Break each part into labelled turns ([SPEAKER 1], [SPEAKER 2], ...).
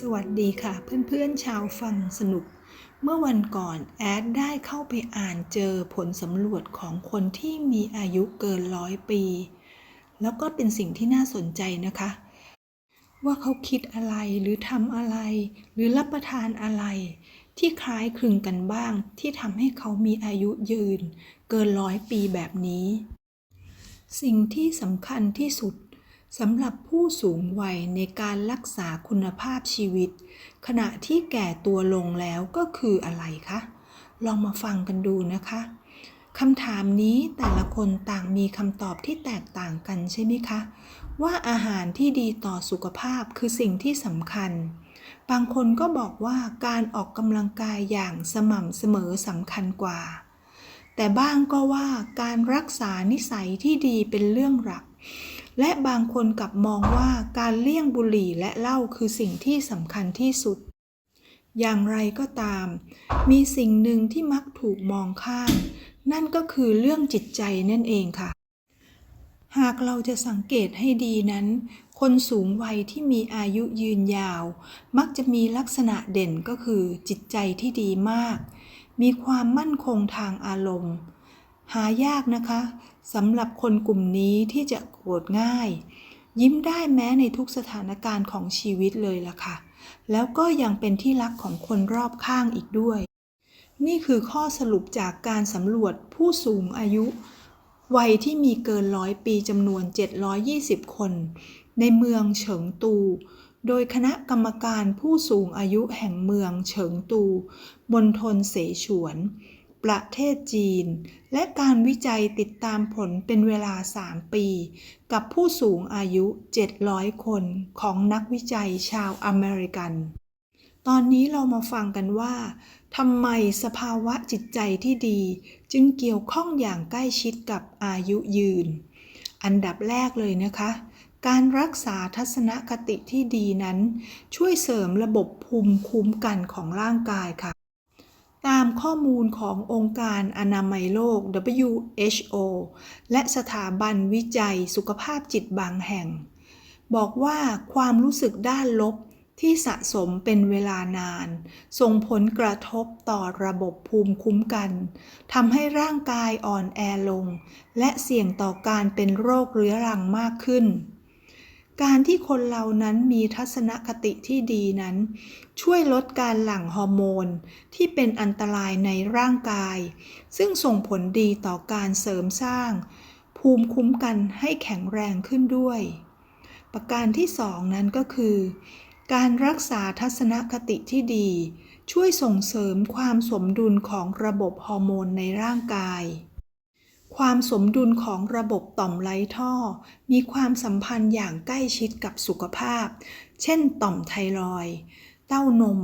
[SPEAKER 1] สวัสดีค่ะเพื่อนๆชาวฟังสนุก เมื่อวันก่อนแอดได้เข้าไปอ่านเจอผลสำรวจของคนที่มีอายุเกินร้อยปี แล้วก็เป็นสิ่งที่น่าสนใจนะคะ ว่าเขาคิดอะไรหรือทำอะไร หรือรับประทานอะไร ที่คล้ายคลึงกันบ้างที่ทำให้เขามีอายุยืน เกินร้อยปีแบบนี้ สิ่งที่สำคัญที่สุด สำหรับผู้สูงวัยในการรักษาคุณภาพชีวิต ขณะที่แก่ตัวลงแล้วก็คืออะไรคะ ลองมาฟังกันดูนะคะคำถามนี้แต่ละคนต่างมีคำตอบที่แตกต่างกันใช่ไหมคะ ว่าอาหารที่ดีต่อสุขภาพคือสิ่งที่สำคัญ บางคนก็บอกว่าการออกกำลังกายอย่างสม่ำเสมอสำคัญกว่า แต่บ้างก็ว่าการรักษานิสัยที่ดีเป็นเรื่องหลัก และบางคนกลับมองว่าการเลี่ยงบุหรี่และเหล้าคือสิ่งที่สำคัญที่สุด อย่างไรก็ตาม มีสิ่งหนึ่งที่มักถูกมองข้าม นั่นก็คือเรื่องจิตใจนั่นเองค่ะ หากเราจะสังเกตให้ดีนั้น คนสูงวัยที่มีอายุยืนยาว มักจะมีลักษณะเด่นก็คือจิตใจที่ดีมาก มีความมั่นคงทางอารมณ์ หายากนะคะสำหรับคนกลุ่มนี้ที่จะโกรธง่าย ยิ้มได้แม้ในทุกสถานการณ์ของชีวิตเลยล่ะค่ะ แล้วก็ยังเป็นที่รักของคนรอบข้างอีกด้วย นี่คือข้อสรุปจากการสำรวจผู้สูงอายุ วัยที่มีเกินร้อยปีจำนวน 720 คน ในเมืองเฉิงตู โดยคณะกรรมการผู้สูงอายุแห่งเมืองเฉิงตูมณฑลเสฉวน ประเทศจีน และการวิจัยติดตามผลเป็นเวลา 3 ปี กับผู้สูงอายุ 700 คนของนักวิจัยชาวอเมริกัน ตอนนี้เรามาฟังกันว่าทำไมสภาวะจิตใจที่ดี จึงเกี่ยวข้องอย่างใกล้ชิดกับอายุยืน อันดับแรกเลยนะคะ การรักษาทัศนคติที่ดีนั้น ช่วยเสริมระบบภูมิคุ้มกันของร่างกายค่ะ ตามข้อมูลขององค์การอนามัยโลก WHO และสถาบันวิจัยสุขภาพจิตบางแห่ง บอกว่าความรู้สึกด้านลบที่สะสมเป็นเวลานาน ส่งผลกระทบต่อระบบภูมิคุ้มกันทำให้ร่างกายอ่อนแอลง และเสี่ยงต่อการเป็นโรคเรื้อรังมากขึ้น การที่คนเรานั้นมีทัศนคติที่ดีนั้น ช่วยลดการหลั่งฮอร์โมนที่เป็นอันตรายในร่างกาย ซึ่งส่งผลดีต่อการเสริมสร้าง ภูมิคุ้มกันให้แข็งแรงขึ้นด้วย ประการที่สองนั้นก็คือ การรักษาทัศนคติที่ดี ช่วยส่งเสริมความสมดุลของระบบฮอร์โมนในร่างกาย ความสมดุลของระบบต่อมไร้ท่อ มีความสัมพันธ์อย่างใกล้ชิดกับสุขภาพ เช่น ต่อมไทรอยด์เต้านม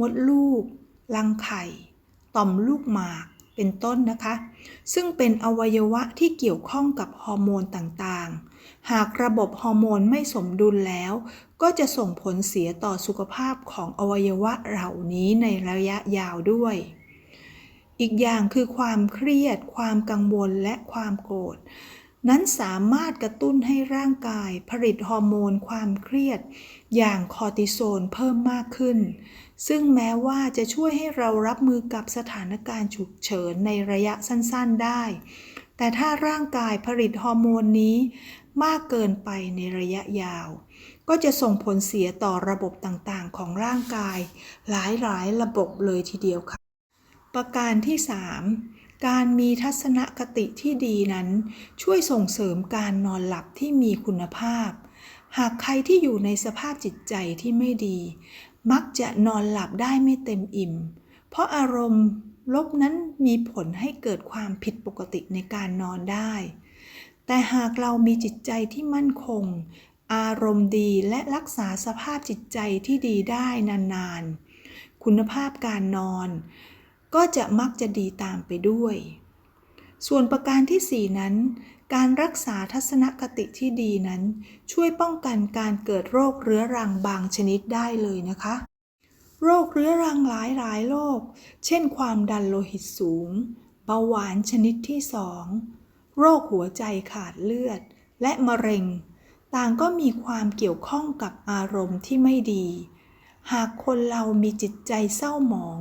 [SPEAKER 1] มดลูก รังไข่ ต่อมลูกหมาก เป็นต้นนะคะ ซึ่งเป็นอวัยวะที่เกี่ยวข้องกับฮอร์โมนต่างๆ หากระบบฮอร์โมนไม่สมดุลแล้ว ก็จะส่งผลเสียต่อสุขภาพของอวัยวะเหล่านี้ในระยะยาวด้วย อีกอย่างคือความเครียด ความกังวลและความโกรธ นั้นสามารถกระตุ้นให้ร่างกายผลิตฮอร์โมนความเครียด อย่างคอร์ติโซลเพิ่มมากขึ้น ซึ่งแม้ว่าจะช่วยให้เรารับมือกับสถานการณ์ฉุกเฉินในระยะสั้นๆได้ แต่ถ้าร่างกายผลิตฮอร์โมนนี้มากเกินไปในระยะยาว ก็จะส่งผลเสียต่อระบบต่างๆ ของร่างกาย หลายๆ ระบบเลยทีเดียวค่ะ ประการที่3การมีทัศนคติที่ดีนั้น ช่วยส่งเสริมการนอนหลับที่มีคุณภาพ หากใครที่อยู่ในสภาพจิตใจที่ไม่ดี มักจะนอนหลับได้ไม่เต็มอิ่ม เพราะอารมณ์ลบนั้นมีผลให้เกิดความผิดปกติในการนอนได้ แต่หากเรามีจิตใจที่มั่นคง อารมณ์ดีและรักษาสภาพจิตใจที่ดีได้นานๆ คุณภาพการนอน ก็จะมักจะดีตามไปด้วย ส่วนประการที่ 4 นั้น การรักษาทัศนคติที่ดีนั้น ช่วยป้องกันการเกิดโรคเรื้อรังบางชนิดได้เลยนะคะ โรคเรื้อรังหลายหลายโรค เช่น ความดันโลหิตสูง เบาหวานชนิดที่2โรคหัวใจขาดเลือด และมะเร็ง ต่างก็มีความเกี่ยวข้องกับอารมณ์ที่ไม่ดีหากคนเรามีจิตใจเศร้าหมอง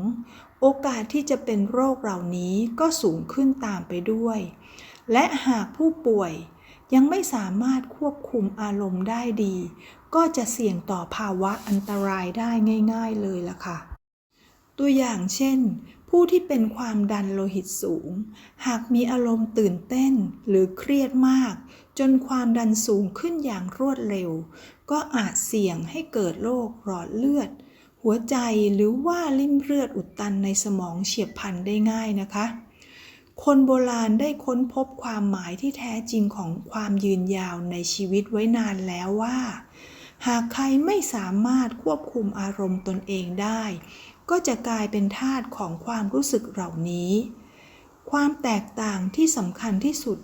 [SPEAKER 1] โอกาสที่จะเป็นโรคเหล่านี้ก็สูงขึ้นตามไปด้วย และหากผู้ป่วยยังไม่สามารถควบคุมอารมณ์ได้ดี ก็จะเสี่ยงต่อภาวะอันตรายได้ง่ายๆเลยล่ะค่ะ ตัวอย่างเช่น ผู้ที่เป็นความดันโลหิตสูง หากมีอารมณ์ตื่นเต้นหรือเครียดมาก จนความดันสูงขึ้นอย่างรวดเร็ว ก็อาจเสี่ยงให้เกิดโรคหลอดเลือด หัวใจหรือว่าลิ่มเลือดอุดตันในสมองเฉียบพลันได้ง่ายนะคะ คนโบราณได้ค้นพบความหมายที่แท้จริงของความยืนยาวในชีวิตไว้นานแล้วว่า หากใครไม่สามารถควบคุมอารมณ์ตนเองได้ ก็จะกลายเป็นทาสของความรู้สึกเหล่านี้ ความแตกต่างที่สำคัญที่สุด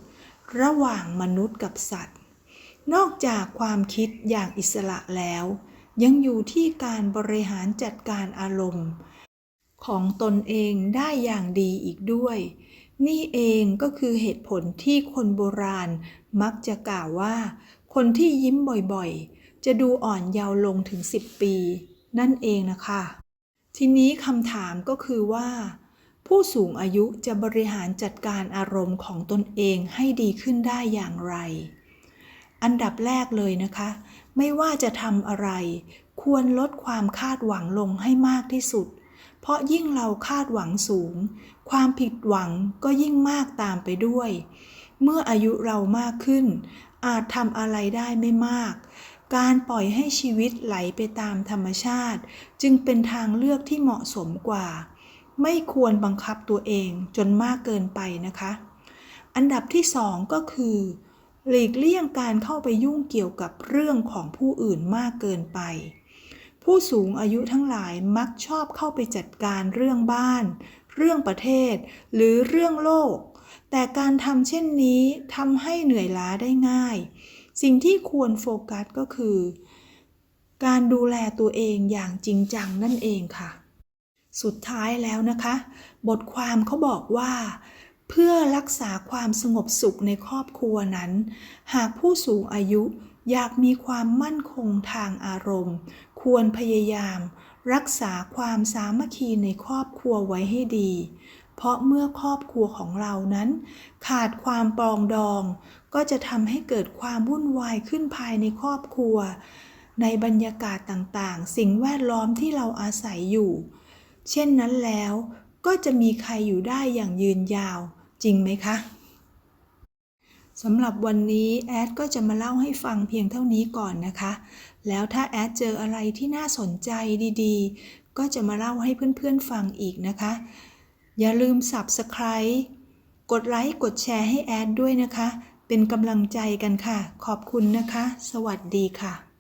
[SPEAKER 1] ระหว่างมนุษย์กับสัตว์ นอกจากความคิดอย่างอิสระแล้ว ยังอยู่ที่การบริหารจัดการอารมณ์ ของตนเองได้อย่างดีอีกด้วย นี่เองก็คือเหตุผลที่คนโบราณมักจะกล่าวว่า คนที่ยิ้มบ่อยๆ จะดูอ่อนเยาว์ลงถึง 10 ปี นั่นเองนะคะ ทีนี้คำถามก็คือว่า ผู้สูงอายุจะบริหารจัดการอารมณ์ของตนเองให้ดีขึ้นได้อย่างไร อันดับแรกเลยนะคะ ไม่ว่าจะทำอะไร ควรลดความคาดหวังลงให้มากที่สุด เพราะยิ่งเราคาดหวังสูง ความผิดหวังก็ยิ่งมากตามไปด้วย เมื่ออายุเรามากขึ้น อาจทำอะไรได้ไม่มาก การปล่อยให้ชีวิตไหลไปตามธรรมชาติ จึงเป็นทางเลือกที่เหมาะสมกว่า ไม่ควรบังคับตัวเองจนมากเกินไปนะคะ อันดับที่สองก็คือ หลีกเลี่ยงการเข้าไปยุ่งเกี่ยวกับเรื่องของผู้อื่นมากเกินไป ผู้สูงอายุทั้งหลายมักชอบเข้าไปจัดการเรื่องบ้าน เรื่องประเทศ หรือเรื่องโลก แต่การทำเช่นนี้ทำให้เหนื่อยล้าได้ง่าย สิ่งที่ควรโฟกัสก็คือ การดูแลตัวเองอย่างจริงจังนั่นเองค่ะ สุดท้ายแล้วนะคะ บทความเขาบอกว่า เพื่อรักษาความสงบสุขในครอบครัวนั้น หากผู้สูงอายุอยากมีความมั่นคงทางอารมณ์ ควรพยายาม รักษาความสามัคคีในครอบครัวไว้ให้ดี เพราะเมื่อครอบครัวของเรานั้น ขาดความปรองดอง ก็จะทำให้เกิดความวุ่นวายขึ้นภายในครอบครัว ในบรรยากาศต่างๆ สิ่งแวดล้อมที่เราอาศัยอยู่ เช่นนั้นแล้ว ก็จะมีใครอยู่ได้อย่างยืนยาว จริงไหมคะสำหรับวันนี้แอดก็จะมาเล่าให้ฟังเพียงเท่านี้ก่อนนะคะ แล้วถ้าแอดเจออะไรที่น่าสนใจดีๆ ก็จะมาเล่าให้เพื่อนๆฟังอีกนะคะ อย่าลืม Subscribe กดไลค์กดแชร์ให้แอดด้วยนะคะ เป็นกำลังใจกันค่ะ ขอบคุณนะคะ สวัสดีค่ะ